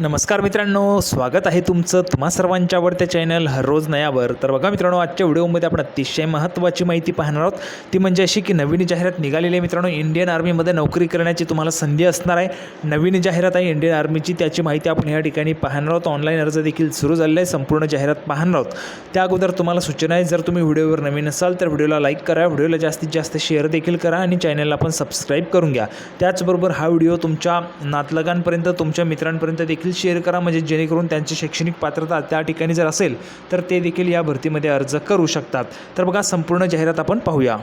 नमस्कार मित्रांनो स्वागत आहे तुमचं तुम्हा सर्वांच्या आवडत्या चॅनल हर रोज नयावर. तर बघा मित्रांनो आजच्या व्हिडिओमध्ये आपण अतिशय महत्त्वाची माहिती पाहणार आहोत. ती म्हणजे अशी की नवीन जाहिरात निघालेली आहे मित्रांनो इंडियन आर्मीमध्ये नोकरी करण्याची तुम्हाला संधी असणार आहे. नवीन जाहिरात आहे इंडियन आर्मीची त्याची माहिती आपण या ठिकाणी पाहणार आहोत. ऑनलाईन अर्ज देखील सुरू झालेला आहे संपूर्ण जाहिरात पाहणार आहोत. त्या अगोदर तुम्हाला सूचना आहे जर तुम्ही व्हिडिओवर नवीन असाल तर व्हिडिओला लाईक करा व्हिडिओला जास्तीत जास्त शेअर देखील करा आणि चॅनलला पण सबस्क्राईब करून घ्या. त्याचबरोबर हा व्हिडिओ तुमच्या नातलगांपर्यंत तुमच्या मित्रांपर्यंत देखील देखील शेअर करा म्हणजे जेणेकरून त्यांची शैक्षणिक पात्रता त्या ठिकाणी जर असेल तर ते देखील या भरतीमध्ये अर्ज करू शकतात. तर बघा संपूर्ण जाहिरात आपण पाहूया.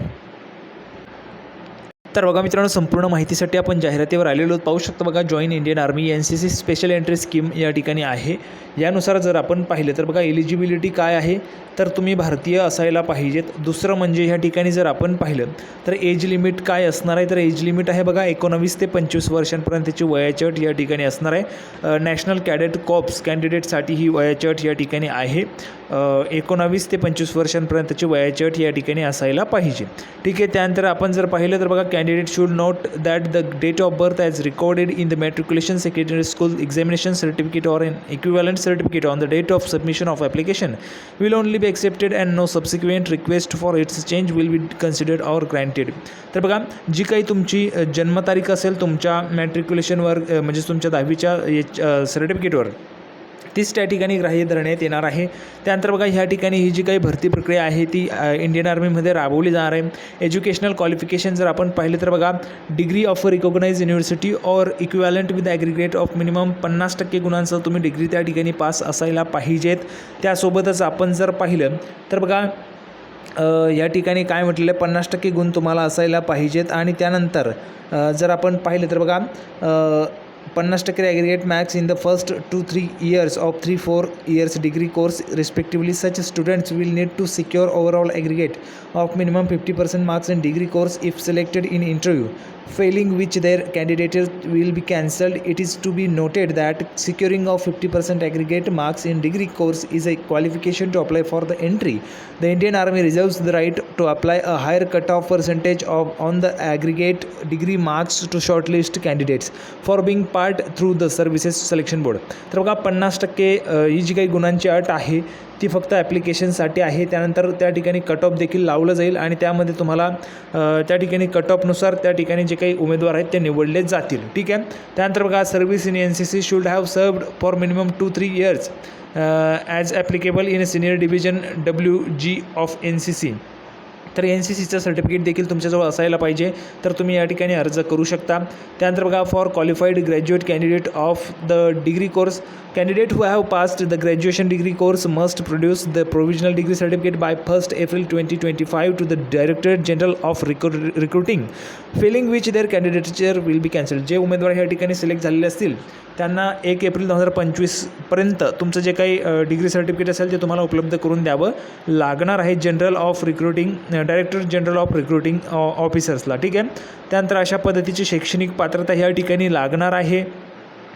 तर बघा मित्रांनो संपूर्ण माहितीसाठी आपण जाहिरातीवर आलेलो पाहू शकतो बघा join Indian Army N C C special entry scheme या ठिकाणी आहे. यानुसार जर आपण पाहिलं तर बघा एलिजिबिलिटी काय आहे? तर तुम्ही भारतीय असायला पाहिजेत. दुसरं म्हणजे ह्या ठिकाणी जर आपण पाहिलं तर एज लिमिट काय असणार आहे? तर एज लिमिट आहे बघा एकोणवीस ते पंचवीस वर्षांपर्यंतची वयाची अट या ठिकाणी असणार आहे. नॅशनल कॅडेट कॉप्स कॅन्डिडेटसाठी ही वयाची अट या ठिकाणी आहे. एकोणावीस ते पंचवीस वर्षांपर्यंतची वयाची अट या ठिकाणी असायला पाहिजे. ठीक आहे त्यानंतर आपण जर पाहिलं तर बघा candidate should note that the date of birth as recorded in the matriculation secondary school examination certificate or an equivalent certificate on the date of submission of application will only be accepted and no subsequent request for its change will be considered or granted तर बघा जी काही तुमची जन्मतारीख असेल तुमच्या मॅट्रिक्युलेशनवर म्हणजेच तुमच्या दहावीच्या सर्टिफिकेटवर तीच त्या ठिकाणी ग्राह्य धरण्यात येणार आहे. त्यानंतर बघा ह्या ठिकाणी ही जी काही भरती प्रक्रिया आहे ती इंडियन आर्मीमध्ये राबवली जाणार आहे. एज्युकेशनल क्वालिफिकेशन जर आपण पाहिलं तर बघा degree of recognise university or equivalent with aggregate of minimum पन्नास टक्के गुणांसह तुम्ही डिग्री त्या ठिकाणी पास असायला पाहिजेत. त्यासोबतच आपण जर पाहिलं तर बघा या ठिकाणी काय म्हटलेलं आहे पन्नास टक्के गुण तुम्हाला असायला पाहिजेत. आणि त्यानंतर जर आपण पाहिलं तर बघा पन्नास टक्के aggregate marks in the first two three years of three four years degree course respectively such students will need to secure overall aggregate of minimum fifty percent marks in degree course if selected in interview failing which their candidature will be cancelled it is to be noted that securing of 50% aggregate marks in degree course is a qualification to apply for the entry the indian army reserves the right to apply a higher cutoff percentage of on the aggregate degree marks to shortlist candidates for being part through the services selection board. तर बघा पन्नास टक्के ही जी काही गुणांची अट आहे ती फक्त ॲप्लिकेशनसाठी आहे. त्यानंतर त्या ठिकाणी कट ऑफ देखील लावलं जाईल आणि त्यामध्ये तुम्हाला त्या ठिकाणी कट ऑफनुसार त्या ठिकाणी जे काही उमेदवार आहेत ते निवडले जातील. ठीक आहे? त्यानंतर बघा service in N C C should have served for minimum two three years as applicable in senior division W G of N C C तर एन सी सीचं सर्टिफिकेट देखील तुमच्याजवळ असायला पाहिजे. तर तुम्ही या ठिकाणी अर्ज करू शकता. त्यानंतर बघा for qualified graduate candidate of the degree course candidate who have passed the graduation degree course must produce the provisional degree certificate by first April twenty twenty five to the directorate general of recru recruiting filling which their candidature will be cancel जे उमेदवार या ठिकाणी select झालेले असतील त्यांना एक April दोन हजार पंचवीसपर्यंत तुमचं जे काही डिग्री सर्टिफिकेट असेल ते तुम्हाला उपलब्ध करून द्यावं लागणार आहे. General of recruiting director general of recruiting ऑफिसर्सला ठीक आहे? त्यानंतर अशा पद्धतीची शैक्षणिक पात्रता ह्या ठिकाणी लागणार आहे.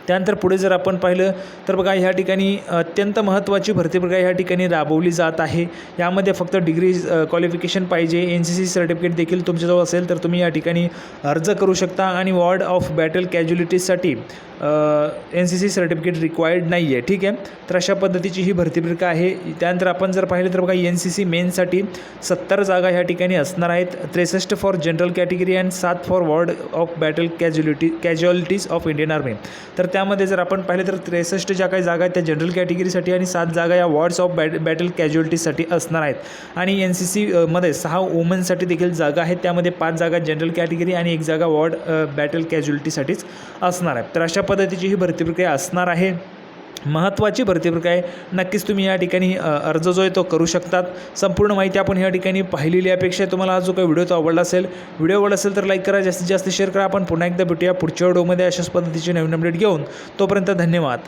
त्यानंतर पुढे जर आपण पाहिलं तर बघा ह्या ठिकाणी अत्यंत महत्त्वाची भरती प्रक्रिया ह्या ठिकाणी राबवली जात आहे. यामध्ये फक्त डिग्री क्वालिफिकेशन पाहिजे एन सी सी सर्टिफिकेट देखील तुमच्याजवळ असेल तर तुम्ही या ठिकाणी अर्ज करू शकता आणि ward of battle कॅज्युलिटीजसाठी N C C certificate required नाही आहे ठीक आहे? तर अशा पद्धतीची ही भरती प्रक्रिया आहे. त्यानंतर आपण जर पाहिलं तर बघा एन सी सी मेनसाठी सत्तर जागा ह्या ठिकाणी असणार आहेत. त्रेसष्ट फॉर जनरल कॅटेगरी अँड सात for ward of battle casualty casualties of Indian Army तर त्यामध्ये जर आपण पाहिलं तर त्रेसष्ट ज्या काही जागा आहेत त्या जनरल कॅटेगरीसाठी आणि सात जागा या वॉर्ड्स ऑफ बॅट बॅटल कॅज्युअलिटीसाठी असणार आहेत. आणि एन सी सीमध्ये सहा वुमन्ससाठी देखील जागा आहेत. त्यामध्ये पाच जागा जनरल कॅटेगरी आणि एक जागा वॉर्ड बॅटल कॅज्युअलिटीसाठीच असणार आहे तर अशा पद्धतीची ही भरती प्रक्रिया असणार आहे. महत्त्वाची भरती प्रक्रिया आहे नक्कीच तुम्ही या ठिकाणी अर्ज जो आहे तो करू शकतात. संपूर्ण माहिती आपण या ठिकाणी पाहिलेली अपेक्षा आहे तुम्हाला हा जो काही व्हिडिओ तो आवडला असेल व्हिडिओ आवडला असेल तर लाईक करा. जास्तीत जास्त शेअर करा. आपण पुन्हा एकदा भेटूया पुढच्या व्हिडिओमध्ये अशाच पद्धतीचे नवीन अपडेट घेऊन. तोपर्यंत धन्यवाद.